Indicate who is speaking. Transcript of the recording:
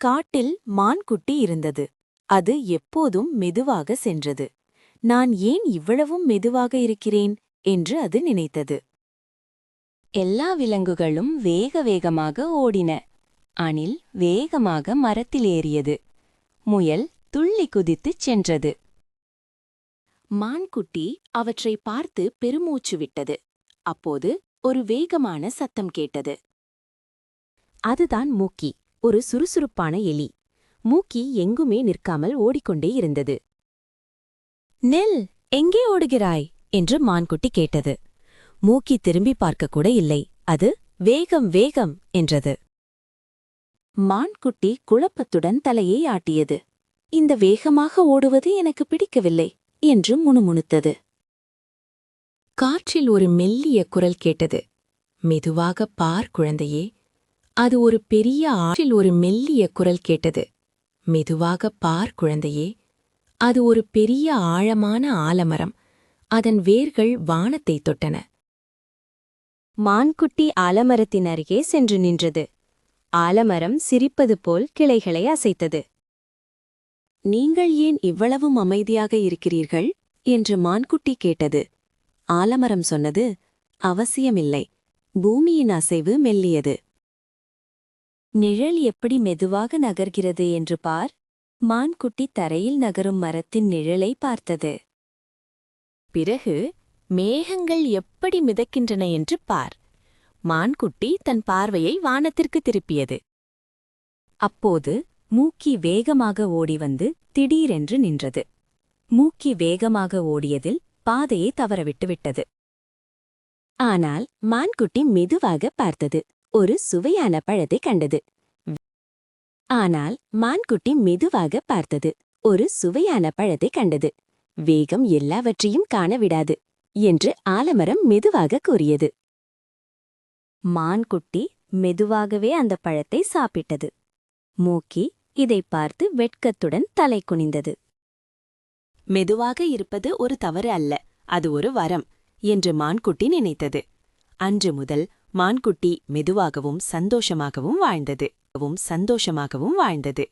Speaker 1: காட்டில் மான்குட்டி இருந்தது. அது எப்போதும் மெதுவாக சென்றது. நான் ஏன் இவ்வளவும் மெதுவாக இருக்கிறேன்? என்று அது நினைத்தது.
Speaker 2: எல்லா விலங்குகளும் வேக வேகமாக ஓடின. அணில் வேகமாக மரத்தில் ஏறியது. முயல் துள்ளி குதித்துச் சென்றது.
Speaker 1: மான்குட்டி அவற்றை பார்த்து பெருமூச்சு விட்டது. அப்போது ஒரு வேகமான சத்தம் கேட்டது. அதுதான் மூக்கி. ஒரு சுறுசுறுப்பான எலி. மூக்கி எங்குமே நிற்காமல் ஓடிக்கொண்டே இருந்தது. நெல் எங்கே ஓடுகிறாய்? என்று மான்குட்டி கேட்டது. மூக்கி திரும்பி பார்க்க கூட இல்லை. அது வேகம் வேகம் என்றது. மான்குட்டி குழப்பத்துடன் தலையை ஆட்டியது. இந்த வேகமாக ஓடுவது எனக்கு பிடிக்கவில்லை என்று முணுமுணுத்தது. காற்றில் ஒரு மெல்லிய குரல் கேட்டது. மெதுவாக பார் குழந்தையே. அது ஒரு பெரிய ஆற்றில் ஒரு மெல்லிய குரல் கேட்டது. மெதுவாக பார் குழந்தையே அது ஒரு பெரிய ஆழமான ஆலமரம். அதன் வேர்கள் வானத்தை தொட்டன.
Speaker 2: மான்குட்டி ஆலமரத்தின் அருகே சென்று நின்றது. ஆலமரம் சிரிப்பது போல் கிளைகளை அசைத்தது.
Speaker 1: நீங்கள் ஏன் இவ்வளவும் அமைதியாக இருக்கிறீர்கள்? என்று மான்குட்டி கேட்டது. ஆலமரம் சொன்னது அவசியமில்லை. பூமியின் அசைவு மெல்லியது.
Speaker 2: நிழல் எப்படி மெதுவாக நகர்கிறது என்று பார். மான்குட்டி தரையில் நகரும் மரத்தின் நிழலை பார்த்தது.
Speaker 1: பிறகு மேகங்கள் எப்படி மிதக்கின்றன என்று பார். மான்குட்டி தன் பார்வையை வானத்திற்கு திருப்பியது.
Speaker 2: அப்போது மூக்கி வேகமாக ஓடி வந்து திடீரென்று நின்றது. மூக்கி வேகமாக ஓடியதில் பாதையை தவறவிட்டு விட்டது
Speaker 1: ஆனால் மான்குட்டி மெதுவாக பார்த்தது. ஒரு சுவையான பழத்தை கண்டது. ஆனால் மான்குட்டி மெதுவாக பார்த்தது. ஒரு சுவையான பழத்தை கண்டது. வேகம் எல்லாவற்றையும் காண விடாது என்று ஆலமரம் மெதுவாக கூறியது.
Speaker 2: மான்குட்டி மெதுவாகவே அந்த பழத்தை சாப்பிட்டது. மூக்கி இதைப் பார்த்து வெட்கத்துடன் தலை குனிந்தது.
Speaker 1: மெதுவாக இருப்பது ஒரு தவறு அல்ல அது ஒரு வரம் என்று மான்குட்டி நினைத்தது. அன்று முதல் மான்குட்டி மெதுவாகவும் சந்தோஷமாகவும் வாழ்ந்தது. சந்தோஷமாகவும் வாழ்ந்தது.